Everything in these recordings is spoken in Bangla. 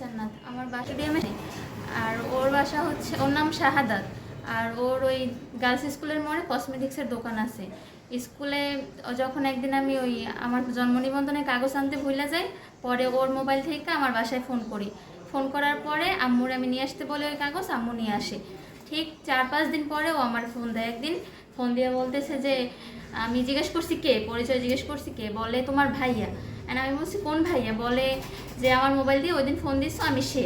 জান্নাত। আমার বাসা ডিএমএ আর ওর বাসা হচ্ছে, ওর নাম শাহাদাত। আর ওর ওই গার্লস স্কুলের মোড়ে কসমেটিক্সের দোকান আছে। স্কুলে যখন একদিন আমি ওই আমার জন্ম নিবন্ধনের কাগজ আনতে ভুলে যাই, পরে ওর মোবাইল থেকে আমার বাসায় ফোন করি। ফোন করার পরে আম্মুর আমি নিয়ে আসতে বলে ওই কাগজ, আম্মু নিয়ে আসে। ঠিক চার পাঁচ দিন পরে ও আমার ফোন দেয় একদিন। ফোন দিয়ে বলতেছে যে, আমি জিজ্ঞেস করছি কে? পরিচয় জিজ্ঞেস করছি কে? বলে তোমার ভাইয়া। আর আমি বলছি, কোন ভাইয়া? বলে যে, আমার মোবাইল দিয়ে ওই দিন ফোন দিচ্ছ আমি সে।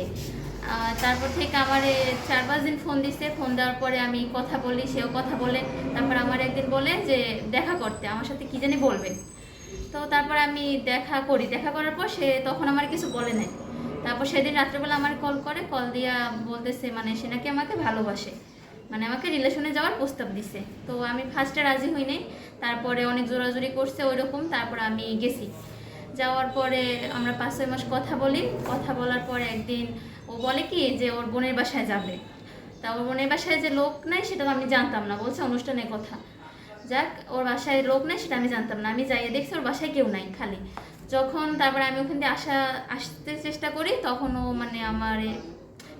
তারপর থেকে আমার চার, পাঁচ দিন ফোন দিচ্ছে ফোন দেওয়ার পরে আমি কথা বলি, সেও কথা বলে। তারপর আমার একদিন বলে যে, দেখা করতে, আমার সাথে কি জানি বলবে? তো তারপর আমি দেখা করি। দেখা করার পর সে তখন আমার কিছু বলে নাই। তারপর সেদিন রাত্রেবেলা আমার কল করে। কল দিয়া বলতেছে মানে সে নাকি আমাকে ভালোবাসে। মানে আমাকে রিলেশনে যাওয়ার প্রস্তাব দিছে। তো আমি ফার্স্টে রাজি হই নাই। তারপরে অনেক জোরাজোরি করছে ওই রকম তারপর আমি গেছি। যাওয়ার পরে আমরা পাঁচ ছয় মাস কথা বলি। কথা বলার পরে একদিন ও বলে কি যে ওর বোনের বাসায় যাবে। তা ওর বোনের বাসায় যে লোক নাই সেটা আমি জানতাম না, বলছে অনুষ্ঠানের কথা। যাক, ওর বাসায় লোক নাই সেটা আমি জানতাম না। আমি যাইয়ে দেখছি ওর বাসায় কেউ নাই খালি। যখন তারপরে আমি ওখান দিয়ে আসা, আসতে চেষ্টা করি, তখন ও মানে আমার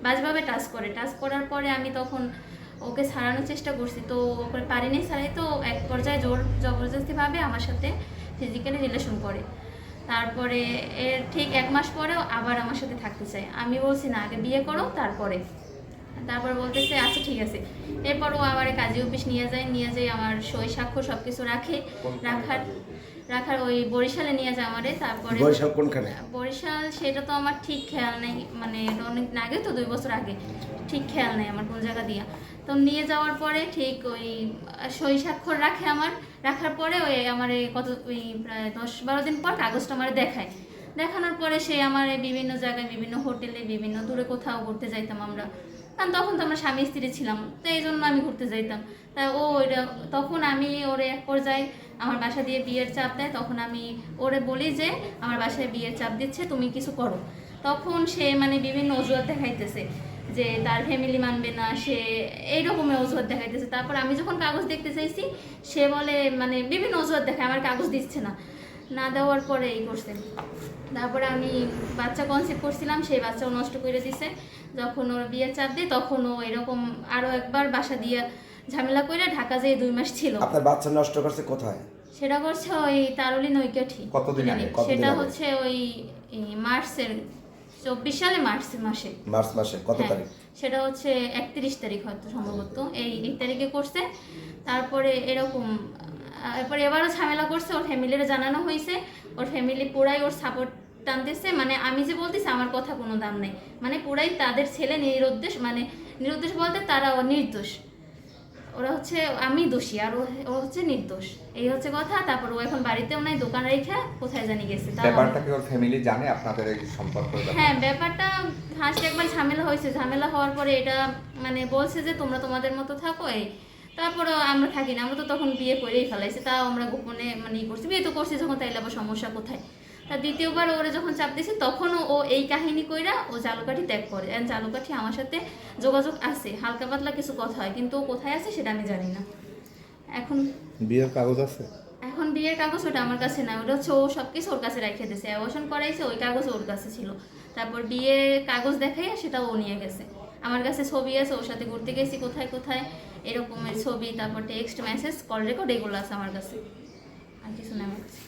বাজভাবে টাচ করে। টাচ করার পরে আমি তখন ওকে ছাড়ানোর চেষ্টা করছি। তো ওকে পারিনি ছাড়াই তো এক পর্যায়ে জোর জবরদস্তিভাবে আমার সাথে ফিজিক্যালি রিলেশন করে। তারপরে এর ঠিক এক মাস পরেও আবার আমার সাথে থাকতে চায়। আমি বলছি না আগে বিয়ে করো তারপরে। তারপর বলতেছে আচ্ছা ঠিক আছে। এরপর ও আবার কাজী অফিস নিয়ে যায় নিয়ে যায় আমার সই সাক্ষ্য সব কিছু রাখে রাখার রাখার ওই বরিশালে নিয়ে যায় আমারে তারপরে বরিশাল কোনখানে? বরিশাল সেটা তো আমার ঠিক খেয়াল নেই মানে অনেক আগে তো দুই বছর আগে। ঠিক খেয়াল নেই আমার কোন জায়গা দিয়া। তো নিয়ে যাওয়ার পরে ঠিক ওই সই স্বাক্ষর রাখে আমার রাখার পরে ওই আমার এই কত, ওই, প্রায় দশ বারো দিন পর কাগজটা আমার দেখায়। দেখানোর পরে সে আমার বিভিন্ন জায়গায়, বিভিন্ন হোটেলে, বিভিন্ন দূরে কোথাও ঘুরতে যাইতাম আমরা। কারণ তখন তো আমরা স্বামী স্ত্রী ছিলাম, তো এই জন্য আমি ঘুরতে যাইতাম। তা ও ওইটা, তখন আমি ওরে এক পর্যায়ে আমার বাসা দিয়ে বিয়ের চাপ দেয়, তখন আমি ওরে বলি যে, আমার বাসায় বিয়ের চাপ দিচ্ছে, তুমি কিছু করো। তখন সে মানে বিভিন্ন অজুহাত দেখাইতেছে। যে তার ফ্যামিলি মানবে না সে এই রকমের অজুহাত দেখাইতেছে। তারপর আমি যখন কাগজ দেখতে চাইছি সে বলে মানে বিভিন্ন অজুহাত দেখায় আমার কাগজ দিচ্ছে না। না দেওয়ার পরে এই করছে। তারপরে আমি বাচ্চা কনসেপ্ট করছিলাম সেই বাচ্চাও নষ্ট করে দিছে। যখন ওর বিয়ে চাপ দিই তখন ও এরকম আরও একবার বাসা দিয়ে ঝামেলা করে ঢাকা যেয়ে দুই মাস ছিল। আপনার বাচ্চা নষ্ট করছে কোথায়? সেটা করছে ওই তারলি নৈকাঠি। কতদিন আগে? সেটা হচ্ছে ওই মার্চের চব্বিশ সালে মার্চ মাসে। মার্চ মাসে কত হ্যাঁ, তারিখ? সেটা হচ্ছে একত্রিশ তারিখ হয়তো সম্ভবত। এই এই তারিখে করছে। তারপরে এরকম এরপরে এবারও ঝামেলা করছে ওর ফ্যামিলিরে জানানো হয়েছে ওর ফ্যামিলি পুরাই ওর সাপোর্ট টানতেছে। মানে আমি যে বলতেছি আমার কথা কোনো দাম নেই। মানে পুরাই তাদের ছেলে নিরুদ্দেশ মানে নিরুদ্দেশ বলতে তারা নির্দোষ ওরা হচ্ছে আমি দোষী আর ও হচ্ছে নির্দোষ। এই হচ্ছে কথা তারপর ও এখন বাড়িতেও নাই দোকান রেখে কোথায় জানি গেছে। ব্যাপারটা কি ওর ফ্যামিলি জানে আপনাদের এই সম্পর্ক হ্যাঁ ব্যাপারটা ফার্স্ট একবার ঝামেলা হয়েছে। ঝামেলা হওয়ার পরে এটা মানে বলছে যে তোমরা তোমাদের মতো থাকো এই তারপরে আমরা থাকি না। আমরা তো তখন বিয়ে করেই ফেলাইছি। তাও আমরা গোপনে মানে ই করছি। বিয়ে তো করছি যখন তাইলে আবার সমস্যা কোথায়? তা দ্বিতীয়বার ওরে যখন চাপ দিয়েছি তখনও ও এই কাহিনী কইরা ও জালুকাঠি ত্যাগ করে। আর জালুকাঠি আমার সাথে যোগাযোগ আছে হালকা পাতলা কিছু কথা হয় কিন্তু ও কোথায় আছে সেটা আমি জানি না। এখন বিয়ের কাগজ আছে? এখন বিয়ের কাগজ ওটা আমার কাছে না ওটা হচ্ছে ও সব কিছু ওর কাছে রেখে দিয়েছে অ্যাবর্শন করাইছে ওই কাগজ ওর কাছে ছিল। তারপর বিয়ের কাগজ দেখাই সেটা ও নিয়ে গেছে। আমার কাছে ছবি আছে ওর সাথে ঘুরতে গেছি কোথায় কোথায় এরকমের ছবি তারপর টেক্সট মেসেজ কল রেকর্ড এগুলো আছে আমার কাছে। আর কিছু না আমার কাছে।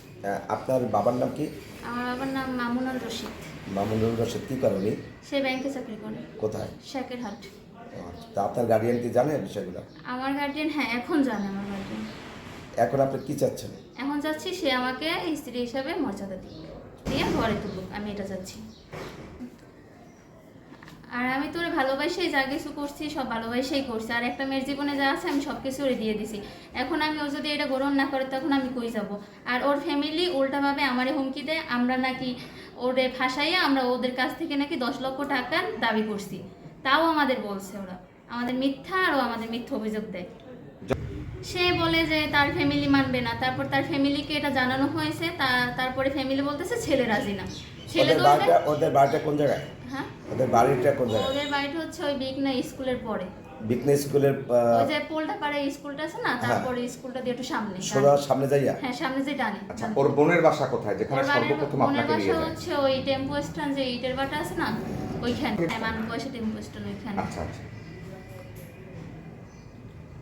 আপনার বাবার নাম কি? আমার বাবার নাম মামুনুল রশিদ। মামুনুল রশিদ কি করেন উনি? সে ব্যাংকে চাকরি করে। কোথায়? শেখের হাট। আচ্ছা, তা আপনার গার্ডিয়ান কি জানে বিষয়গুলো? আমার গার্ডিয়ান হ্যাঁ এখন জানে আমার গার্ডিয়ান এখন আপনি কি চাচ্ছেন? এখন চাচ্ছি সে আমাকে স্ত্রী হিসাবে মর্যাদা দিক। দিয়ে ঘরে তুলুক আমি এটা চাচ্ছি। আর আমি তোর ভালোবাসাই যা কিছু করছি সব ভালোবাসাই করছি। আর একটা মেয়ের জীবনে যা আছে আমি সব কিছু ওরে দিয়ে দিছি। এখন আমি ও যদি এটা গ্রহণ না করে তখন আমি কই যাব? আর ওর ফ্যামিলি উল্টাভাবে আমারে হুমকি দেয় আমরা নাকি ওরে ফাঁসাইয়া আমরা ওদের কাছ থেকে নাকি দশ লক্ষ টাকার দাবি করছি। তাও আমাদের বলছে ওরা। আমাদের মিথ্যা আর ও আমাদের মিথ্যা অভিযোগ দেয়। সে বলে যে তার ফ্যামিলি মানবে না। তারপর তার ফ্যামিলিকে এটা জানানো হয়েছে। তা তারপরে ফ্যামিলি বলতেছে ছেলে রাজি না। ছেলে ওদের বাড়িটা কোন জায়গায়? ওদের বাড়িটা কোন জায়গায় ওদের বাড়িটা হচ্ছে ওই বিগনা স্কুলের পরে। বিকনে স্কুলের ওই যে পোলটা পাড়ে স্কুলটা আছে না তারপরে স্কুলটা দিয়ে একটু সামনে সোজা সামনে যাইয়া? হ্যাঁ সামনে যে ডানে আচ্ছা ওর বোনের বাসা কোথায়? যেখানে সর্বপ্রথম আপনাকে নিয়ে যায়। হচ্ছে ওই টেম্পো স্ট্যান্ড যে ইটের বাটা আছে না ওইখানে। মান পয়সা টিম পোস্টার ওইখানে। আচ্ছা আচ্ছা।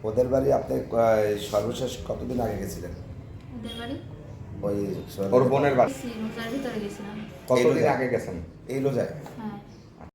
ওদের বাড়ি আপনি সর্বশেষ কতদিন আগে গেছিলেন? ওদের বাড়ি? ওই ওর বোনের বাড়ি রোজার ভিতরে গেছিলাম। কতদিন আগে গেছেন? এই রোজায়। হ্যাঁ।